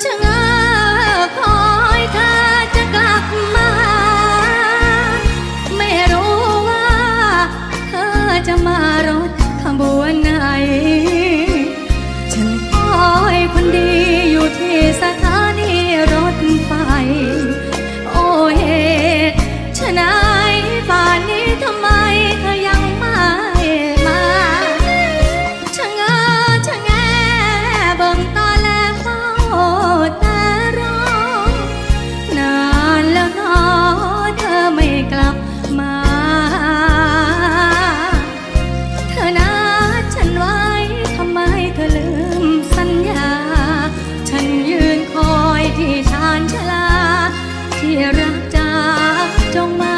창창한 จากจงมา